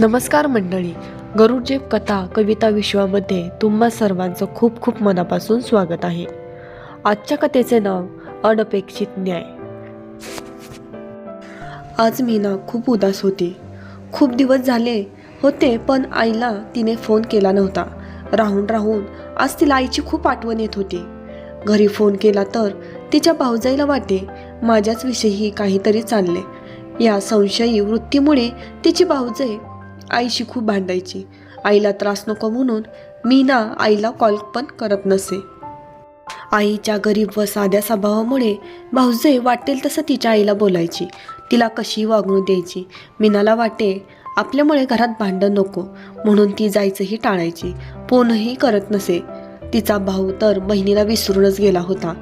नमस्कार मंडळी. गरुडजेब कथा कविता विश्वामध्ये तुम्हा सर्वांचं खूप खूप मनापासून स्वागत आहे. आजच्या कथेचे नाव अनपेक्षित न्याय. आज मीना खूप उदास होती. खूप दिवस झाले होते पण आईला तिने फोन केला नव्हता. राहून राहून आज तिला आईची खूप आठवण येत होती. घरी फोन केला तर तिच्या भाऊजाईला वाटे माझ्याच विषयी काहीतरी चालले. या संशयी वृत्तीमुळे तिची भाऊजाई आईशी खूप भांडायची. आईला त्रास नको म्हणून मी ना आईला कॉल पण करत नसे. आईच्या गरीब व साध्या स्वभावामुळे भाऊजे वाटेल तसं तिच्या आईला बोलायची. तिला कशी वागणूक द्यायची? मीनाला वाटे आपल्यामुळे घरात भांडण नको म्हणून ती जायचंही टाळायची. फोनही करत नसे. तिचा भाऊ तर बहिणीला विसरूनच गेला होता.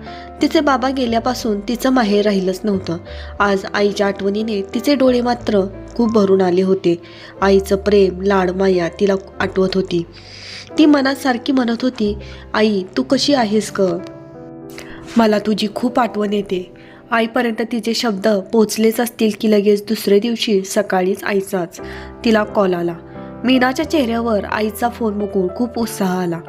तिचे बाबा गेल्यापासून तिचं माहेर राहिलंच नव्हतं. आज आईच्या आठवणीने तिचे डोळे मात्र खूप भरून आले होते. आईचं प्रेम लाड माया तिला आठवत होती. ती मनात सारखी म्हणत होती आई तू कशी आहेस ग? मला तुझी खूप आठवण येते. आईपर्यंत तिचे शब्द पोचलेच असतील की लगेच दुसऱ्या दिवशी सकाळीच आईचाच. तिला कॉल आला. मीनाच्या चेहऱ्यावर आईचा फोन बघून खूप उत्साह आला.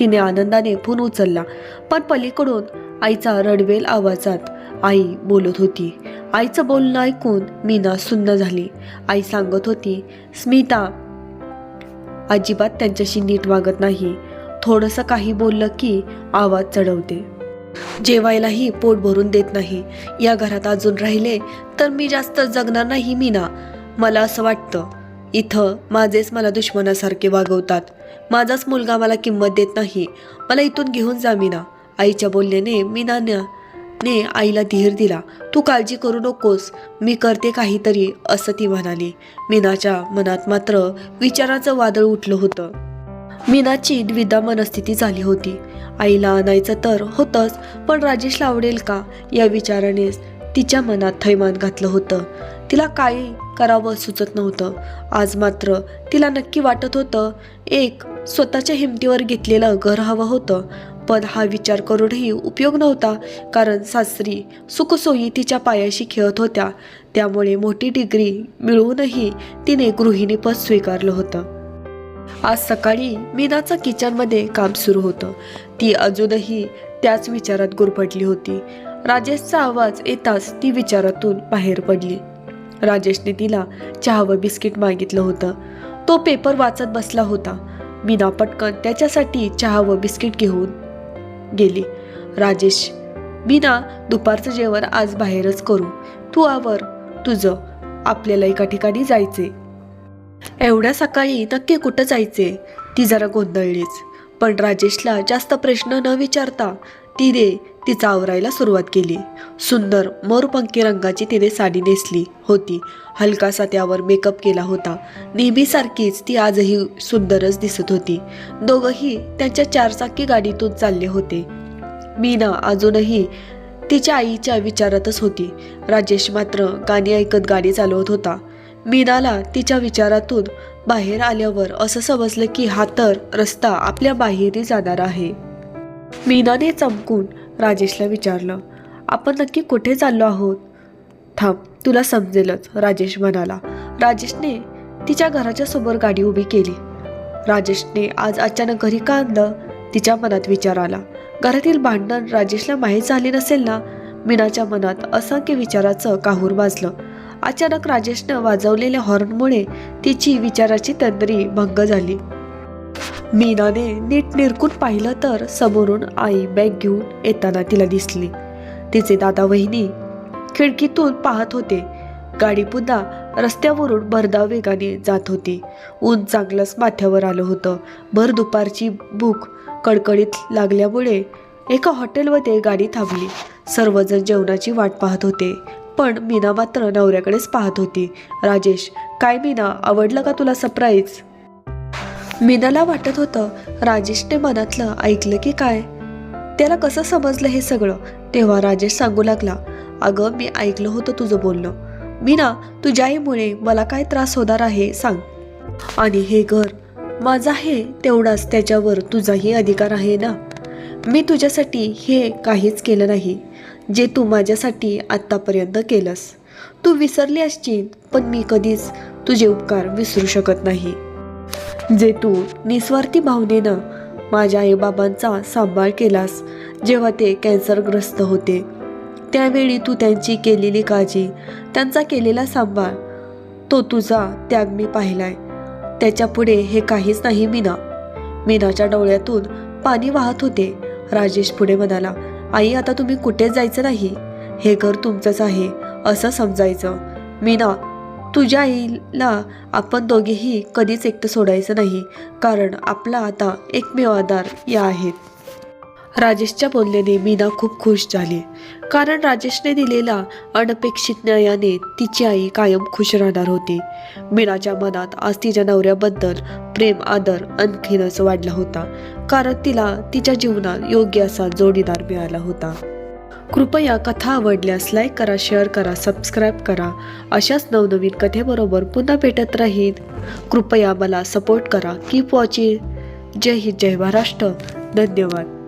तिने आनंदाने फोन उचलला पण पलीकडून आईचा रडवेल आवाजात आई बोलत होती. आईचं बोलणं ऐकून मीना सुन्न झाली. आई सांगत होती स्मिता अजिबात त्यांच्याशी नीट वागत नाही. थोडंसं काही बोललं की आवाज चढवते. जेवायलाही पोट भरून देत नाही. या घरात अजून राहिले तर मी जास्त जगणार नाही मीना. मला असं वाटतं. इथं माझेच मला दुश्मनासारखे वागवतात. माझाच मुलगा मला किंमत देत नाही. मला इथून घेऊन जा मीना. आईच्या बोलण्याने मीनानं ने आईला धीर दिला तू काळजी करू नकोस मी करते काहीतरी असं ती म्हणाली. मीनाच्या मनात मात्र विचाराचं वादळ उठलं होतं. मीनाची द्विधा मनस्थिती झाली होती. आईला आणायचं तर होतंच पण राजेशला आवडेल का? या विचारानेच तिच्या मनात थैमान घातलं होतं. तिला काय करावं सुचत नव्हतं. आज मात्र तिला नक्की वाटत होतं एक स्वतःच्या हिमतीवर घेतलेलं घर हवं होतं. पण हा विचार करूनही उपयोग नव्हता कारण सासरी सुखसोयी तिच्या पायाशी खेळत होत्या. त्यामुळे मोठी डिग्री मिळवूनही तिने गृहिणीपद स्वीकारलं होतं. आज सकाळी मीनाचं किचनमध्ये काम सुरू होतं. ती अजूनही त्याच विचारात गुरफटली होती. राजेशचा आवाज येताच ती विचारातून बाहेर पडली. राजेशने तिला चहा व बिस्किट मागितलं होतं. तो पेपर वाचत बसला होता. मीना पटकन त्याच्यासाठी चहा व बिस्किट घेऊन गेली. राजेश बिना दुपारचं जेवण आज बाहेरच करू. तू आवर. तुझं. आपल्याला एका ठिकाणी जायचे एवढ्या सकाळी नक्की कुठं जायचे ती जरा गोंधळलीच. पण राजेशला जास्त प्रश्न न विचारता तिने तिचा आवरायला सुरुवात केली. सुंदर मोरपंखी रंगाची तिने साडी नेसली होती. हलकासा त्यावर मेकअप केला होता. नेहमीसारखीच ती आजही सुंदरच दिसत होती. दोघंही त्यांच्या चारचाकी गाडीतून चालले होते. मीना अजूनही तिच्या आईच्या विचारातच होती. राजेश मात्र गाणी ऐकत गाडी चालवत होता. मीनाला तिच्या विचारातून बाहेर आल्यावर असं समजलं की हा तर रस्ता आपल्या बाहेरही जाणार आहे. मीनाने चमकून राजेशला विचारलं आपण नक्की कुठे चाललो आहोत? थांब तुला समजेलच राजेश म्हणाला. राजेशने तिच्या घराच्या समोर गाडी उभी केली. राजेशने आज अचानक घरी का आणलं? तिच्या मनात विचार आला. घरातील भांडण राजेशला माहीत झाले नसेल ना मीनाच्या मनात असंख्य विचाराचं काहूर वाजलं अचानक राजेशनं वाजवलेल्या हॉर्नमुळे तिची विचाराची तंद्री भंग झाली. मीनाने नीट निरकून पाहिलं तर समोरून आई बॅग घेऊन येताना तिला दिसली. तिचे दादा वहिनी खिडकीतून पाहत होते. गाडी पुन्हा रस्त्यावरून भरधाव वेगाने जात होती. ऊन चांगलंच माथ्यावर आलं होतं. भर दुपारची भूक कडकडीत लागल्यामुळे एका हॉटेलमध्ये गाडी थांबली. सर्वजण जेवणाची वाट पाहत होते. पण मीना मात्र नवऱ्याकडेच पाहत होती. राजेश काय मीना आवडलं का तुला सरप्राईज मीनाला वाटत होतं राजेशने मनातलं ऐकलं की काय? त्याला कसं समजलं हे सगळं? तेव्हा राजेश सांगू लागला अगं मी ऐकलं होतं तुझं बोलणं. मीना तुझ्या आईमुळे मला काय त्रास होणार आहे सांग. आणि हे घर माझं आहे तेवढाच त्याच्यावर तुझाही अधिकार आहे ना? मी तुझ्यासाठी हे काहीच केलं नाही जे तू माझ्यासाठी आत्तापर्यंत केलंस. तू विसरली असशील पण मी कधीच तुझे उपकार विसरू शकत नाही. जे तू निस्वार्थी भावनेनं माझ्या आईबाबांचा सांभाळ केलास जेव्हा ते कॅन्सरग्रस्त होते त्यावेळी तू त्यांची केलेली काळजी त्यांचा केलेला सांभाळ तो तुझा त्याग मी पाहिलाय. त्याच्यापुढे हे काहीच नाही मीना. मीनाच्या डोळ्यातून पाणी वाहत होते. राजेश पुढे म्हणाला आई आता तुम्ही कुठेच जायचं नाही. हे घर तुमचंच आहे असं समजायचं. मीना तुझ्या आईला आपण दोघेही कधीच एकटं सोडायचं नाही कारण आपला आता एकमेव आधार या आहेत. राजेशच्या बोलण्याने मीना खूप खुश झाली. कारण राजेशने दिलेला अनपेक्षित न्यायाने तिची आई कायम खुश राहणार होती. मीनाच्या मनात आज तिच्या नवऱ्याबद्दल प्रेम आदर आणखीनच वाढला होता. कारण तिला तिच्या जीवनात योग्य असा जोडीदार मिळाला होता. कृपया कथा आवडल्यास लाईक करा शेअर करा सबस्क्राईब करा. अशाच नवनवीन कथेबरोबर पुन्हा भेटत राहील कृपया मला सपोर्ट करा. कीप वॉचिंग जय हिंद जय महाराष्ट्र. धन्यवाद.